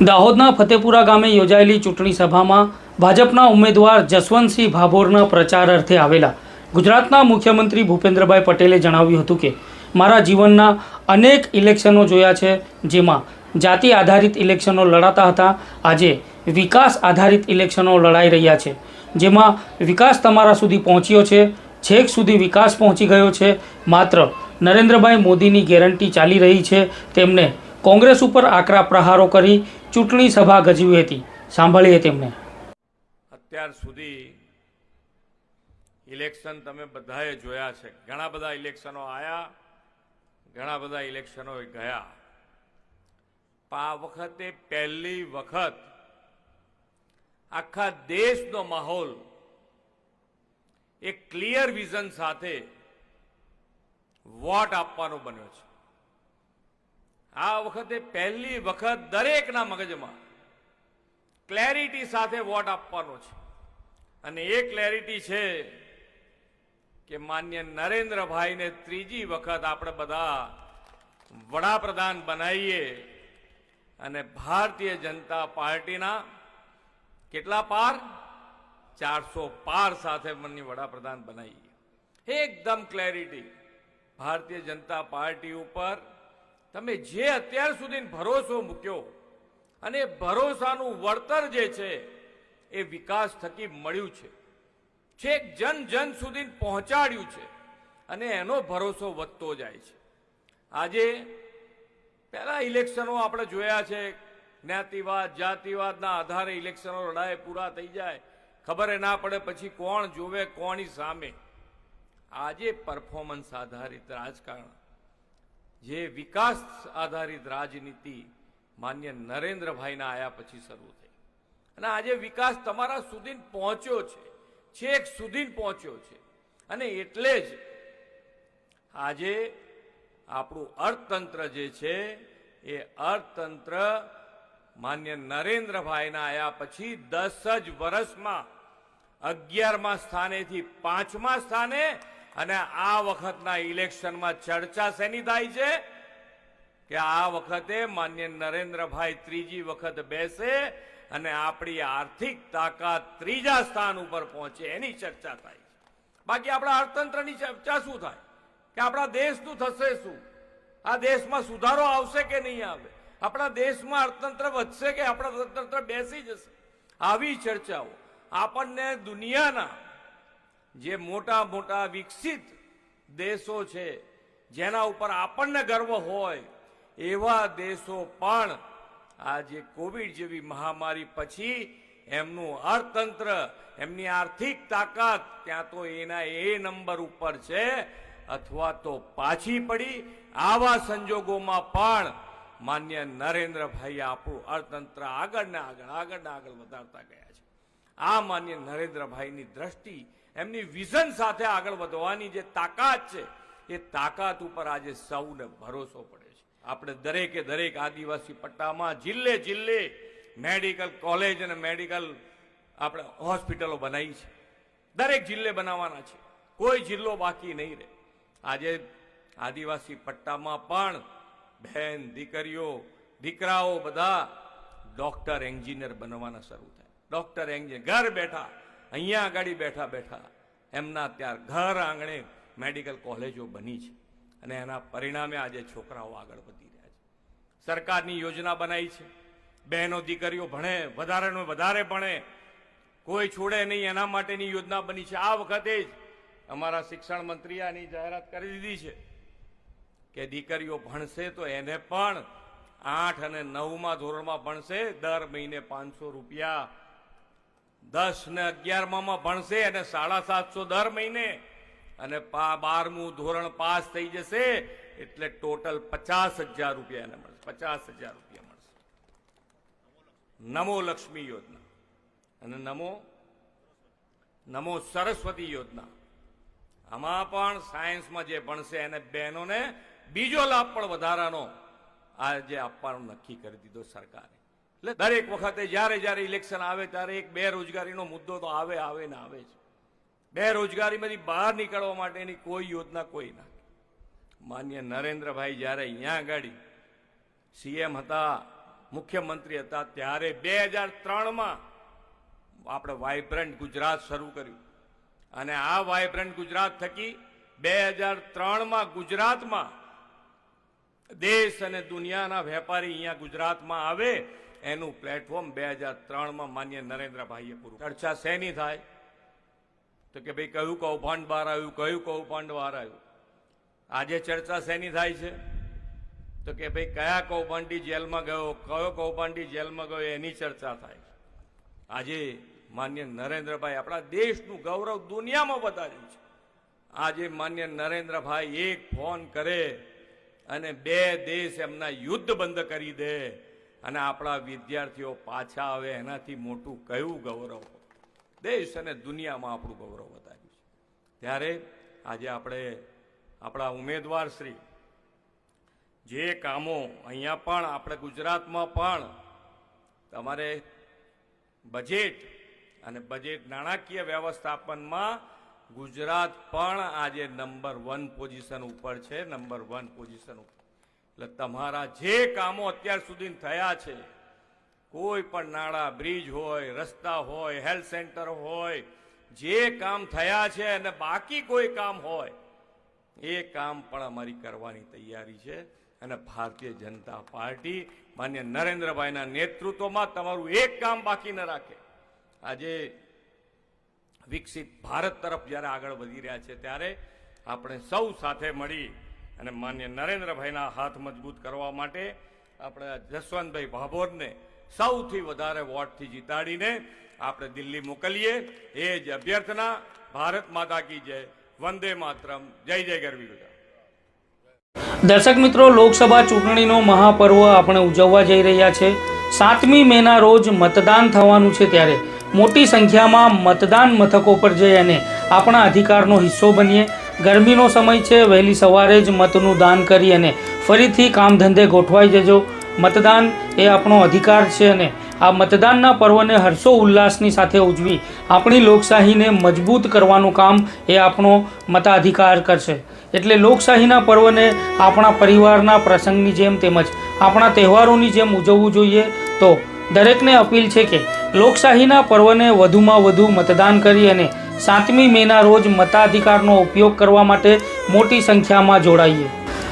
દાહોદના ફતેપુરા ગામે યોજાયેલી ચૂંટણી સભામાં ભાજપના ઉમેદવાર જસવંતસિંહ ભાભોરના પ્રચાર અર્થે આવેલા. ગુજરાતના મુખ્યમંત્રી ભૂપેન્દ્રભાઈ પટેલે જણાવ્યું હતું કે, મારા જીવનના અનેક ઇલેક્શનો જોયા છે, જેમાં જાતિ આધારિત ઇલેક્શનો લડાતા હતા. આજે વિકાસ આધારિત ઇલેક્શનો લડાઈ રહ્યા છે, જેમાં વિકાસ તમારા સુધી પહોંચ્યો છે, છેક સુધી વિકાસ પહોંચી ગયો છે. માત્ર નરેન્દ્રભાઈ મોદીની ગેરંટી ચાલી રહી છે, તેમને કોંગ્રેસ ઉપર આકરા પ્રહારો કરી ચૂંટણી સભા ગજવી હતી. સાંભળીએ તેમને અત્યાર સુધી ઇલેક્શન તમે બધાએ જોયા છે. ઘણા બધા ઇલેક્શનો આયા, ઘણા બધા ઇલેક્શનો ગયા. આ વખતે પહેલી વખત આખા દેશનો માહોલ એક ક્લિયર વિઝન સાથે વોટ આપવાનો બન્યો છે. આ વખતે પહેલી વખત દરેકના મગજમાં ક્લેરિટી સાથે વોટ આપવાનો છે. અને એ ક્લેરિટી છે કે માન્ય નરેન્દ્રભાઈને ત્રીજી વખત આપણે બધા વડાપ્રધાન બનાવીએ અને ભારતીય જનતા પાર્ટીના કેટલા પાર? ચારસો પાર સાથે મનની વડાપ્રધાન બનાવીએ. એકદમ ક્લેરિટી ભારતીય જનતા પાર્ટી ઉપર તમે જે અત્યાર સુધી ભરોસો મૂક્યો અને ભરોસાનું વળતર જે છે, એ વિકાસ થકી મળ્યું છે. છેક જન જન સુધી પહોંચાડ્યું છે અને એનો ભરોસો વધતો જાય છે. આજે પહેલા ઇલેક્શનો આપણે જોયા છે, જ્ઞાતિવાદ, જાતિવાદના આધારે ઇલેક્શનો લડાય પૂરા થઈ જાય. ખબર ના પડે પછી કોણ જોવે, કોની સામે. આજે પરફોર્મન્સ આધારિત રાજકારણ. જે વિકાસ આધારિત રાજનીતિ માન્ય નરેન્દ્રભાઈના આયા પછી શરૂ થઈ. અને આજે વિકાસ તમારા સુધી પહોંચ્યો છે, છેક સુધી પહોંચ્યો છે. અને એટલે જ આજે આપણું અર્થતંત્ર જે છે, એ અર્થતંત્ર માન્ય નરેન્દ્રભાઈના આયા પછી દસ જ વર્ષમાં અગિયારમા સ્થાનેથી પાંચમા સ્થાને અને આ વખતના ઇલેક્શનમાં ચર્ચા શેની થાય છે? કે આ વખતે માન્ય નરેન્દ્રભાઈ ત્રીજી વખત બેસે અને આપણી આર્થિક તાકાત ત્રીજા સ્થાન ઉપર પહોંચે, એની ચર્ચા થાય છે. બાકી આપણા અર્થતંત્રની ચર્ચા શું થાય? કે આપણા દેશનું થશે શું? આ દેશમાં સુધારો આવશે કે નહીં આવે? આપણા દેશમાં અર્થતંત્ર વધશે કે આપણા અર્થતંત્ર બેસી જશે? આવી ચર્ચાઓ આપણને દુનિયાના જે મોટા મોટા વિકસિત દેશો છે, જેના ઉપર આપણને ગર્વ હોય, એવા દેશો પણ આજે કોવિડ જેવી મહામારી પછી એમનું અર્થતંત્ર, એમની આર્થિક તાકાત ત્યાં તો એના એ નંબર ઉપર છે, અથવા તો પાછી પડી. આવા સંજોગોમાં પણ માન્ય નરેન્દ્રભાઈ આપણું અર્થતંત્ર આગળ ને આગળ આગળ ને આગળ વધારતા ગયા છે. આ માન્ય નરેન્દ્રભાઈની દ્રષ્ટિ, એમની વિઝન સાથે આગળ વધવાની જે તાકાત છે, એ તાકાત ઉપર આજે સૌને ભરોસો પડે છે. આપણે દરેકે દરેક આદિવાસી પટ્ટામાં જિલ્લે જિલ્લે મેડિકલ કોલેજ અને મેડિકલ આપણે હોસ્પિટલો બનાવી છે. દરેક જિલ્લે બનાવવાના છે. કોઈ જિલ્લો બાકી નહીં રહે. આજે આદિવાસી પટ્ટામાં પણ બહેન, દીકરીઓ, દીકરાઓ બધા ડોક્ટર, એન્જિનિયર બનવાના શરૂ થાય. ડોક્ટર એન્જિનિયર ઘર બેઠા, અહીંયા આગળ બેઠા બેઠા. એમના ત્યાં ઘર આંગણે મેડિકલ કોલેજો બની છે અને એના પરિણામે આજે છોકરાઓ આગળ વધી રહ્યા છે. સરકારની યોજના બનાવી છે. બહેનો દીકરીઓ ભણે, વધારેનો વધારે ભણે. કોઈ છોડે નહીં, એના માટેની યોજના બની છે. આ વખતે જ અમારા શિક્ષણ મંત્રીએ આની જાહેરાત કરી દીધી છે કે દીકરીઓ ભણશે તો એને પણ આઠ અને નવમાં ધોરણમાં ભણશે, દર મહિને પાંચસો રૂપિયા દસ ને અગિયારમાં ભણશે અને સાડા સાતસો દર મહિને અને બારમું ધોરણ પાસ થઈ જશે એટલે ટોટલ પચાસ હજાર રૂપિયા એને મળશે. પચાસ હજાર રૂપિયા મળશે. નમો લક્ષ્મી યોજના અને નમો નમો સરસ્વતી યોજના. આમાં પણ સાયન્સમાં જે ભણશે એને બહેનોને બીજો લાભ પણ વધારાનો આજે આપવાનું નક્કી કરી દીધો સરકારે. એટલે દરેક વખતે જ્યારે જ્યારે ઇલેક્શન આવે ત્યારે એક બેરોજગારીનો મુદ્દો તો આવે આવે ને આવે છે બેરોજગારીમાંથી બહાર નીકળવા માટેની કોઈ યોજના કોઈ ના. માન્ય નરેન્દ્રભાઈ જ્યારે અહીંયા આગળ સીએમ હતા, મુખ્યમંત્રી હતા, ત્યારે બે હજાર ત્રણમાં આપણે વાઇબ્રન્ટ ગુજરાત શરૂ કર્યું. અને આ વાઇબ્રન્ટ ગુજરાત થકી બે હજાર ત્રણમાં ગુજરાતમાં દેશ અને દુનિયાના વેપારી અહીંયા ગુજરાતમાં આવે એનું પ્લેટફોર્મ બે હજાર ત્રણમાં માન્ય નરેન્દ્રભાઈએ પૂરું. ચર્ચા શેની થાય? તો કે ભાઈ કયું કૌભાંડ બહાર આવ્યું, કયું કૌભાંડ બહાર આવ્યું? આજે ચર્ચા શેની થાય છે? તો કે ભાઈ કયા કૌભાંડી જેલમાં ગયો, કયો કૌભાંડી જેલમાં ગયો, એની ચર્ચા થાય આજે માન્ય નરેન્દ્રભાઈ આપણા દેશનું ગૌરવ દુનિયામાં વધાર્યું છે. આજે માન્ય નરેન્દ્રભાઈ એક ફોન કરે અને બે દેશ એમના યુદ્ધ બંધ કરી દે. અને આપણા વિદ્યાર્થીઓ પાછા આવે એનાથી મોટું કયું ગૌરવ? દેશ અને દુનિયામાં આપણું ગૌરવ વધાર્યું છે. ત્યારે આજે આપણે આપણા ઉમેદવાર શ્રી, જે કામો અહીંયા પણ, આપણે ગુજરાતમાં પણ, તમારે બજેટ અને બજેટ નાણાકીય વ્યવસ્થાપનમાં ગુજરાત પણ આજે નંબર વન પોઝિશન ઉપર છે નંબર વન પોઝિશન ઉપર. એટલે તમારા જે કામો અત્યાર સુધી થયા છે, કોઈ પણ નાળા બ્રિજ હોય, રસ્તા હોય, હેલ્થ સેન્ટર હોય, જે કામ થયા છે અને બાકી કોઈ કામ હોય, એ કામ પણ અમારી કરવાની તૈયારી છે અને ભારતીય જનતા પાર્ટી માન્ય નરેન્દ્રભાઈના નેતૃત્વમાં તમારું એક કામ બાકી ન રાખે. આજે વિકસિત ભારત તરફ જ્યારે આગળ વધી રહ્યા છે ત્યારે આપણે સૌ સાથે મળી અને માન્ય નરેન્દ્રભાઈના હાથ મજબૂત કરવા માટે આપણે જસવંતભાઈ ભાભોરને સૌથી વધારે વોટથી જીતાડીને આપણે દિલ્હી મોકલીએ. એ જ અભ્યર્થના ભારત માતા કી જય. વંદે માતરમ. જય જય ગરવી દર્શક મિત્રો, લોકસભા ચૂંટણીનો મહાપર્વ આપણે ઉજવવા જઈ રહ્યા છે. સાતમી મેના રોજ મતદાન થવાનું છે ત્યારે મોટી સંખ્યામાં મતદાન મથકો પર જઈ અને આપણા અધિકારનો હિસ્સો બનીએ. ગરમીનો સમય છે, વહેલી સવારે જ મતનું દાન કરી અને ફરીથી કામ ધંધે ગોઠવાઈ જજો. મતદાન એ આપણો અધિકાર છે અને આ મતદાનના પર્વને હર્ષો ઉલ્લાસની સાથે ઉજવી આપણી લોકશાહીને મજબૂત કરવાનું કામ એ આપણો મતાધિકાર કરશે. એટલે લોકશાહીના પર્વને આપણા પરિવારના પ્રસંગની જેમ તેમજ આપણા તહેવારોની જેમ ઉજવવું જોઈએ. તો દરેકને અપીલ છે કે લોકશાહીના પર્વને વધુમાં વધુ મતદાન કરી અને સાતમી મેના રોજ મતાધિકારનો ઉપયોગ કરવા માટે મોટી સંખ્યામાં જોડાઈએ.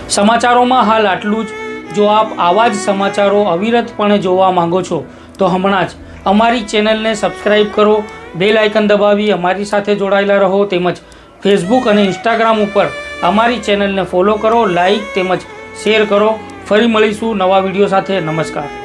સમાચારોમાં હાલ આટલું જ. જો આપ આવા જ સમાચારો અવિરતપણે જોવા માંગો છો, તો હમણાં જ અમારી ચેનલને સબસ્ક્રાઈબ કરો, બેલ આઇકન દબાવી અમારી સાથે જોડાયેલા રહો તેમજ ફેસબુક અને ઇન્સ્ટાગ્રામ ઉપર અમારી ચેનલને ફોલો કરો લાઈક તેમજ શેર કરો. ફરી મળીશું નવા વીડિયો સાથે. નમસ્કાર.